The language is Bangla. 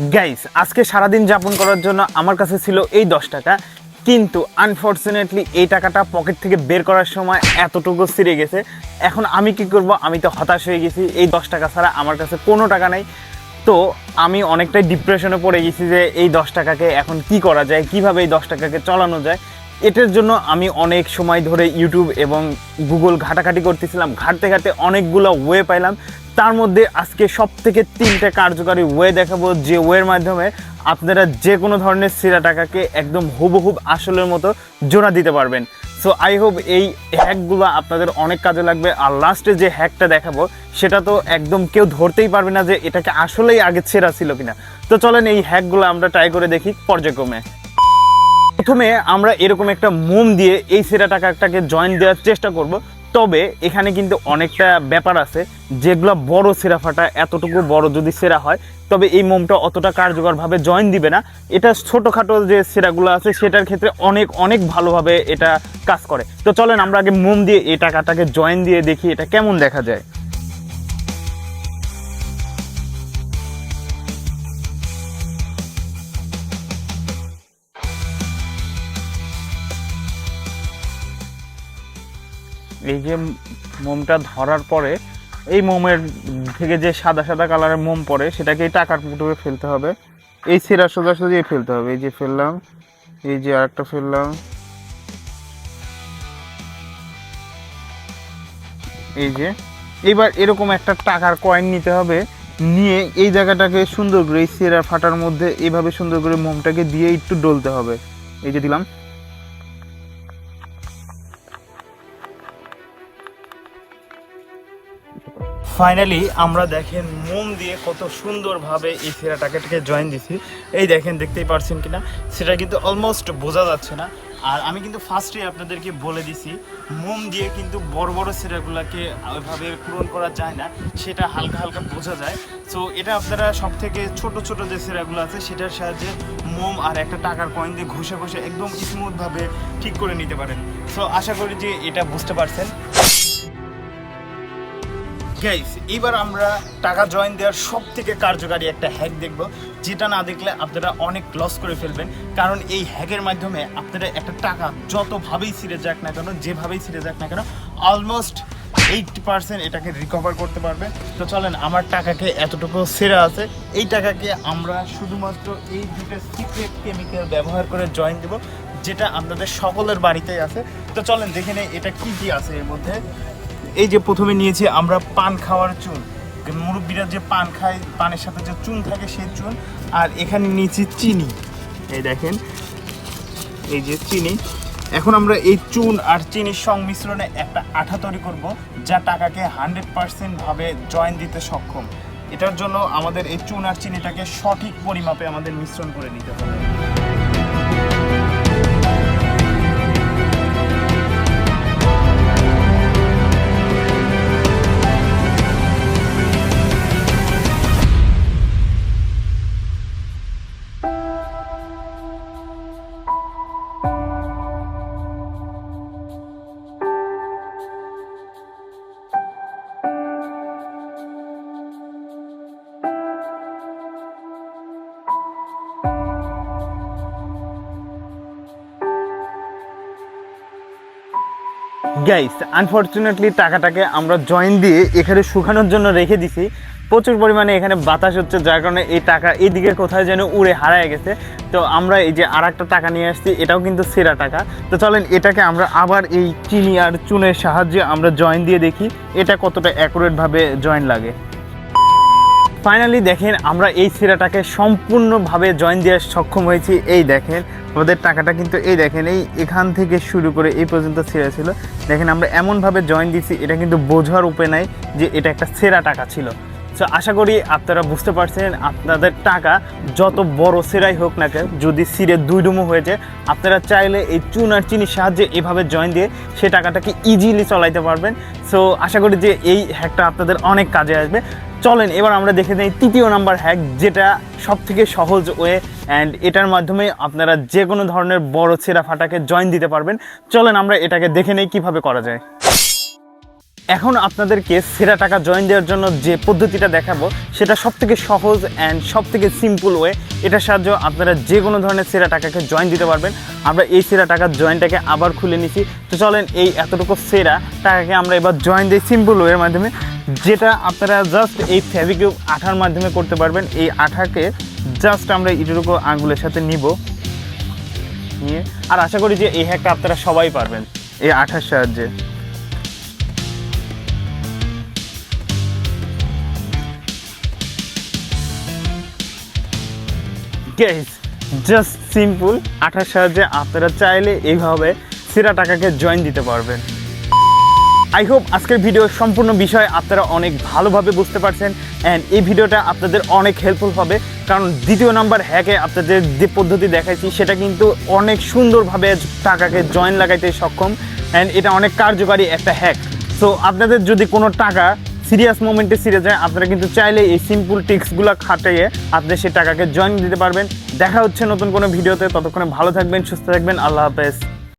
গাইস আজকে সারাদিন যাপন করার জন্য আমার কাছে ছিল এই দশ টাকা, কিন্তু আনফর্চুনেটলি এই টাকাটা পকেট থেকে বের করার সময় এতটুকু ছিঁড়ে গেছে। এখন আমি কি করব? আমি তো হতাশ হয়ে গেছি। এই দশ টাকা ছাড়া আমার কাছে কোনো টাকা নেই। তো আমি অনেকটাই ডিপ্রেশনে পড়ে গেছি যে এই দশ টাকাকে এখন কি করা যায়? কীভাবে এই দশ টাকাকে চালানো যায়? এটার জন্য আমি অনেক সময় ধরে ইউটিউব এবং গুগল ঘাটাঘাটি করতেছিলাম। ঘাটতে ঘাটতে অনেকগুলো ওয়ে পাইলাম। তার মধ্যে আজকে সব থেকে তিনটে কার্যকারী ওয়ে দেখাবো যে ওয়ের মাধ্যমে আপনারা যে কোনো ধরনের সিরা টাকাকে একদম হুবহুব আসলের মতো জোড়া দিতে পারবেন। সো আই হোপ এই হ্যাকগুলো আপনাদের অনেক কাজে লাগবে। আর লাস্টে যে হ্যাকটা দেখাবো, সেটা তো একদম কেউ ধরতেই পারবে না যে এটাকে আসলেই আগে ছেঁড়া ছিল কিনা। তো চলেন এই হ্যাকগুলো আমরা ট্রাই করে দেখি পর্যায়ক্রমে। প্রথমে আমরা এরকম একটা মোম দিয়ে এই সেরা টাকাটাকে জয়েন দেওয়ার চেষ্টা করব। তবে এখানে কিন্তু অনেকটা ব্যাপার আছে, যেগুলো বড় সেরা ফাটা এতটুকু বড় যদি সেরা হয়, তবে এই মোমটা অতটা কার্যকরভাবে জয়েন দিবে না। এটা ছোটোখাটো যে সেরাগুলো আছে, সেটার ক্ষেত্রে অনেক অনেক ভালোভাবে এটা কাজ করে। তো চলেন আমরা আগে মোম দিয়ে এই টাকাটাকে জয়েন দিয়ে দেখি এটা কেমন দেখা যায়। এই যে মোমটা ধরার পরে, এই মোমের থেকে যে সাদা সাদা কালারের মোম পড়ে সেটাকে এই টাকার পুটুকে ফেলতে হবে। এই সিরা সোজা ফেলতে হবে। এই যে ফেললাম, এই যে আরেকটা ফেললাম। এই যে, এবার এরকম একটা টাকার কয়েন নিতে হবে। নিয়ে এই জায়গাটাকে সুন্দর করে, এই সেরা ফাটার মধ্যে এইভাবে সুন্দর করে মোমটাকে দিয়ে একটু ডলতে হবে। এই যে দিলাম। ফাইনালি আমরা দেখেন মোম দিয়ে কত সুন্দরভাবে এই সেরা টাকাটাকে জয়েন দিছি। এই দেখেন, দেখতেই পারছেন কিনা? সেটা কিন্তু অলমোস্ট বোঝা যাচ্ছে না। আর আমি কিন্তু ফার্স্টে আপনাদেরকে বলে দিছি, মোম দিয়ে কিন্তু বড় বড় সেরাগুলোকে ওইভাবে পূরণ করা যায় না, সেটা হালকা হালকা বোঝা যায়। সো এটা আপনারা সব থেকে ছোট ছোট যে সেরাগুলো আছে, সেটার সাহায্যে মোম আর একটা টাকার কয়েন দিয়ে ঘষে ঘষে একদম স্মুথভাবে ঠিক করে নিতে পারেন। সো আশা করি যে এটা বুঝতে পারছেন। গাইস এবার আমরা টাকা জয়েন দেওয়ার সব থেকে কার্যকারী একটা হ্যাক দেখব, যেটা না দেখলে আপনারা অনেক লস করে ফেলবেন। কারণ এই হ্যাকের মাধ্যমে আপনারা একটা টাকা যতভাবেই ছিঁড়ে যাক না কেন, যেভাবেই ছিঁড়ে যাক না কেন অলমোস্ট এইট পার্সেন্ট এটাকে রিকভার করতে পারবে। তো চলেন, আমার টাকাকে এতটুকু সেরা আছে। এই টাকাকে আমরা শুধুমাত্র এই দুটো সিক্রেট কেমিক্যাল ব্যবহার করে জয়েন দেব, যেটা আপনাদের সকলের বাড়িতেই আছে। তো চলেন, দেখে নেই এটা কী কী আছে এর মধ্যে। এই যে প্রথমে নিয়েছি আমরা পান খাওয়ার চুন। মুরব্বীরা যে পান খায়, পানের সাথে যে চুন থাকে সেই চুন। আর এখানে নিয়েছি চিনি। এই দেখেন, এই যে চিনি। এখন আমরা এই চুন আর চিনির সংমিশ্রণে একটা আঠা তৈরি করব, যা টাকাকে হান্ড্রেড পার্সেন্ট ভাবে জয়েন দিতে সক্ষম। এটার জন্য আমাদের এই চুন আর চিনিটাকে সঠিক পরিমাপে আমাদের মিশ্রণ করে নিতে হবে। গাইস আনফর্চুনেটলি টাকাটাকে আমরা জয়েন দিয়ে এখানে শুকানোর জন্য রেখে দিছি। প্রচুর পরিমাণে এখানে বাতাস হচ্ছে, যার কারণে এই টাকা এইদিকে কোথায় যেন উড়ে হারায় গেছে। তো আমরা এই যে আর টাকা নিয়ে আসছি, এটাও কিন্তু সেরা টাকা। তো চলেন, এটাকে আমরা আবার এই চিনি আর চুনের সাহায্যে আমরা জয়েন দিয়ে দেখি, এটা কতটা অ্যাকুরেটভাবে জয়েন লাগে। ফাইনালি দেখেন আমরা এই সিরাটাকে সম্পূর্ণভাবে জয়েন দেওয়ার সক্ষম হয়েছি। এই দেখেন, আমাদের টাকাটা কিন্তু এই দেখেন, এই এখান থেকে শুরু করে এই পর্যন্ত ছেঁড়া ছিল। দেখেন আমরা এমনভাবে জয়েন দিচ্ছি এটা কিন্তু বোঝার উপায় নাই যে এটা একটা সেরা টাকা ছিল। সো আশা করি আপনারা বুঝতে পারছেন, আপনাদের টাকা যত বড় সেরাই হোক না কেন, যদি সিরে দুই ডুমো হয়ে যায়, আপনারা চাইলে এই চুন আর চিনির সাহায্যে এভাবে জয়েন দিয়ে সে টাকাটাকে ইজিলি চলাইতে পারবেন। সো আশা করি যে এই হ্যাকটা আপনাদের অনেক কাজে আসবে। চলেন, এবার আমরা দেখে নিই তৃতীয় নাম্বার হ্যাক যেটা সব থেকে সহজ ওয়ে অ্যান্ড এটার মাধ্যমে আপনারা যে কোনো ধরনের বড় ছেঁড়া ফাটাকে জয়েন দিতে পারবেন। চলেন, আমরা এটাকে দেখে নেই কীভাবে করা যায়। এখন আপনাদেরকে সেরা টাকা জয়েন দেওয়ার জন্য যে পদ্ধতিটা দেখাবো, সেটা সব থেকে সহজ অ্যান্ড সব থেকে সিম্পল ওয়ে এটার সাহায্যে আপনারা যে কোনো ধরনের সেরা টাকাকে জয়েন দিতে পারবেন। আমরা এই সেরা টাকার জয়েনটাকে আবার খুলে নিছি। তো চলেন, এই এতটুকু সেরা টাকাকে আমরা এবার জয়েন দিই সিম্পল ওয়ের মাধ্যমে। যেটা আপনারা জাস্ট এই ফেভিকিউব আঠার মাধ্যমে করতে পারবেন। এই আঠাকে জাস্ট আমরা এটুকু আঙ্গুলের সাথে নিব। নিয়ে, আর আশা করি যে এই হ্যাকটা আপনারা সবাই পারবেন এই আঠার সাহায্যে। জাস্ট সিম্পল আঠার সাহায্যে আপনারা চাইলে এইভাবে সেরা টাকাকে জয়েন দিতে পারবেন। আই হোপ আজকের ভিডিও সম্পূর্ণ বিষয় আপনারা অনেক ভালোভাবে বুঝতে পারছেন অ্যান্ড এই ভিডিওটা আপনাদের অনেক হেল্পফুল হবে। কারণ দ্বিতীয় নাম্বার হ্যাকে আপনাদের যে পদ্ধতি দেখাইছি, সেটা কিন্তু অনেক সুন্দরভাবে টাকাকে জয়েন লাগাইতে সক্ষম অ্যান্ড এটা অনেক কার্যকারী একটা হ্যাক সো আপনাদের যদি কোনো টাকা সিরিয়াস মোমেন্টে সিরে যায়, আপনারা কিন্তু চাইলে এই সিম্পল টিক্সগুলো খাটিয়ে আপনি সেই টাকাকে জয়েন দিতে পারবেন। দেখা হচ্ছে নতুন কোনো ভিডিওতে, ততক্ষণে ভালো থাকবেন, সুস্থ থাকবেন, আল্লাহ হাফেজ।